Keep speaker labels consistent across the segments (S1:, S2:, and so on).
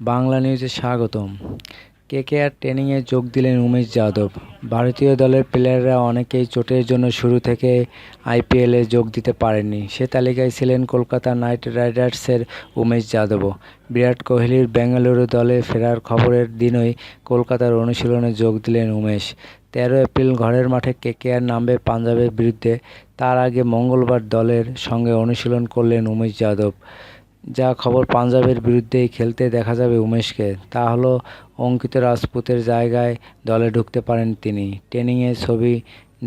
S1: বাংলা নিউজে স্বাগতম। কেকেআর ট্রেনিংয়ে যোগ দিলেন উমেশ যাদব? ভারতীয় দলের প্লেয়াররা অনেকেই চোটের জন্য শুরু থেকে আইপিএলে যোগ দিতে পারেননি। সে তালিকায় ছিলেন কলকাতা নাইট রাইডার্সের উমেশ যাদবও বিরাট কোহলির বেঙ্গালুরু দলে ফেরার খবরের দিনই কলকাতার অনুশীলনে যোগ দিলেন উমেশ। তেরো এপ্রিল ঘরের মাঠে কেকেআর নামবে পাঞ্জাবের বিরুদ্ধে। তার আগে মঙ্গলবার দলের সঙ্গে অনুশীলন করলেন উমেশ যাদব। যা খবর পাঞ্জাবের বিরুদ্ধেই খেলতে দেখা যাবে উমেশকে, তা হলো অঙ্কিত রাজপুতের জায়গায় দলে ঢুকতে পারেন তিনি। ট্রেনিংয়ে ছবি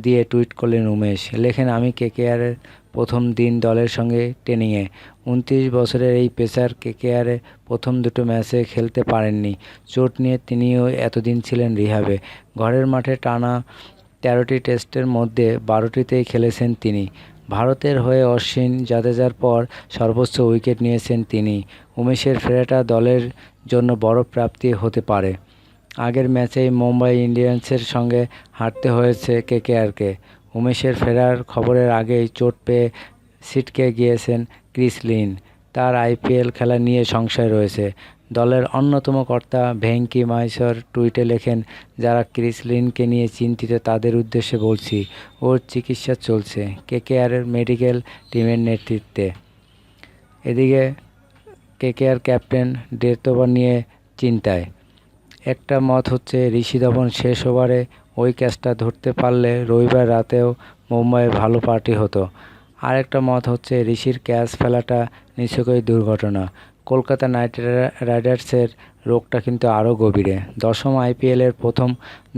S1: দিয়ে টুইট করলেন উমেশ, লেখেন, আমি কেকেআরের প্রথম দিন দলের সঙ্গে ট্রেনিংয়ে। উনত্রিশ বছরের এই পেসার কেকেআরে প্রথম দুটো ম্যাচে খেলতে পারেননি। চোট নিয়ে তিনিও এতদিন ছিলেন রিহাবে। ঘরের মাঠে টানা তেরোটি টেস্টের মধ্যে বারোটিতেই খেলেছেন তিনি। ভারতের হয়ে অশ্বিন জাদেজার পর সর্বোচ্চ উইকেট নিয়েছেন তিনি। উমেশের ফেরাটা দলের জন্য বড় প্রাপ্তি হতে পারে। আগের ম্যাচেই মুম্বাই ইন্ডিয়ান্সের সঙ্গে হারতে হয়েছে কেকেআরকে। উমেশের ফেরার খবরের আগেই চোট পেয়ে সিটকে গিয়েছেন ক্রিস লিন। তার আইপিএল খেলা নিয়ে সংশয় রয়েছে। দলের অন্যতম কর্তা ভেঙ্কি মাইসর টুইটে লেখেন, যারা ক্রিস লিনকে নিয়ে চিন্তিত তাদের উদ্দেশ্যে বলছি, ওর চিকিৎসা চলছে কেকেআরের মেডিকেল টিমের নেতৃত্বে। এদিকে কেকেআর ক্যাপ্টেন ডেথ ওভার নিয়ে চিন্তায়। একটা মত হচ্ছে, ঋষি ধাবন শেষ ওভারে ওই ক্যাচটা ধরতে পারলে রবিবার রাতেও মুম্বাইয়ে ভালো পার্টি হতো। আরেকটা মত হচ্ছে, ঋষির ক্যাচ ফেলাটা নিশ্চয়ই দুর্ঘটনা। কলকাতা নাইট রাইডার্সের রোগটা কিন্তু আরও গভীরে। দশম আইপিএলের প্রথম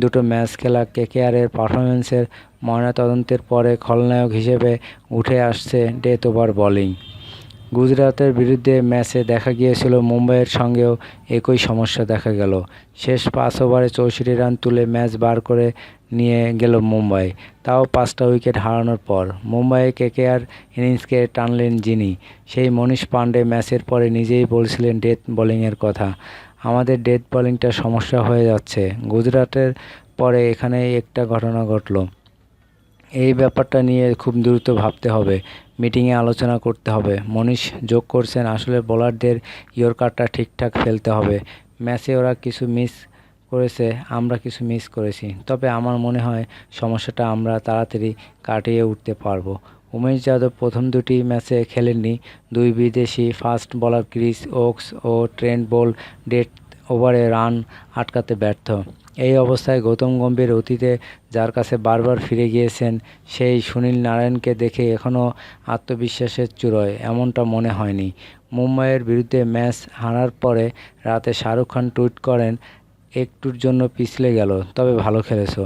S1: দুটো ম্যাচ খেলা কেকেআরের পারফরমেন্সের ময়নাতদন্তের পরে খলনায়ক হিসেবে উঠে আসছে ডেথ ওভার বোলিং। গুজরাতের বিরুদ্ধে ম্যাচে দেখা গিয়েছিল মুম্বাইয়ের সঙ্গেও একই সমস্যা দেখা গেল। শেষ পাঁচ ওভারে চৌষট্টি রান তুলে ম্যাচ বার করে নিয়ে গেল মুম্বাই। তাও পাঁচটা উইকেট হারানোর পর মুম্বাইয়ে কেকেআর ইনিংসকে টানলেন যিনি। সেই মনীষ পাণ্ডে ম্যাচের পরে নিজেই বলছিলেন ডেথ বোলিংয়ের কথা। আমাদের ডেথ বোলিংটা সমস্যা হয়ে যাচ্ছে। গুজরাটের পরে এখানে একটা ঘটনা ঘটলো। এই ব্যাপারটা নিয়ে খুব দ্রুত ভাবতে হবে। মিটিংয়ে আলোচনা করতে হবে। মনীষ যোগ করছেন, আসলে বোলারদের ইয়র্কারটা ঠিকঠাক ফেলতে হবে। ম্যাচে ওরা কিছু মিস করেছে, আমরা কিছু মিস করেছি। তবে আমার মনে হয় সমস্যাটা আমরা তাড়াতাড়ি কাটিয়ে উঠতে পারব। উমেশ যাদব প্রথম দুটি ম্যাচে খেলেননি। দুই বিদেশি ফাস্ট বলার ক্রিস ওকস ও ট্রেন্ট বোল ডেট ওভারে রান আটকাতে ব্যর্থ। এই অবস্থায় গৌতম গম্ভীর অতীতে যার কাছে বারবার ফিরে গিয়েছেন, সেই সুনীল নারায়ণকে দেখে এখনও আত্মবিশ্বাসের চূড়োয়, এমনটা মনে হয়নি। মুম্বাইয়ের বিরুদ্ধে ম্যাচ হারার পরে রাতে শাহরুখ খান টুইট করেন, একটুর জন্য পিছলে গেল, তবে ভালো খেলেছো।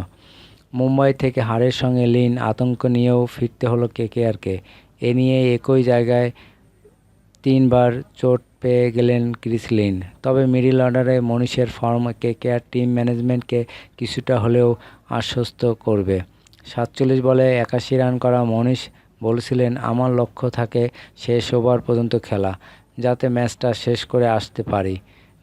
S1: মুম্বাই থেকে হারের সঙ্গে লিন আতঙ্ক নিয়েও ফিরতে হলো কেকেআরকে এ নিয়ে একই জায়গায় তিনবার চোট পেয়ে গেলেন ক্রিস লিন। তবে মিডিল অর্ডারে মনীষের ফর্ম কেকেআর টিম ম্যানেজমেন্টকে কিছুটা হলেও আশ্বস্ত করবে। সাতচল্লিশ বলে একাশি রান করা মনীষ বলছিলেন, আমার লক্ষ্য থাকে শেষ ওভার পর্যন্ত খেলা, যাতে ম্যাচটা শেষ করে আসতে পারি।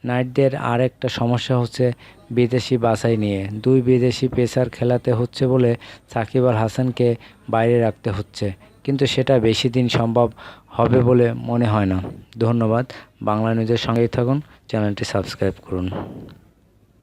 S1: নাইটদের আর একটা সমস্যা হচ্ছে বিদেশি বাছাই নিয়ে। দুই বিদেশি পেসার খেলাতে হচ্ছে বলে সাকিব আল হাসানকে বাইরে রাখতে হচ্ছে। কিন্তু সেটা বেশি দিন সম্ভব হবে বলে মনে হয় না। ধন্যবাদ। বাংলা নিউজের সঙ্গেই থাকুন। চ্যানেলটি সাবস্ক্রাইব করুন।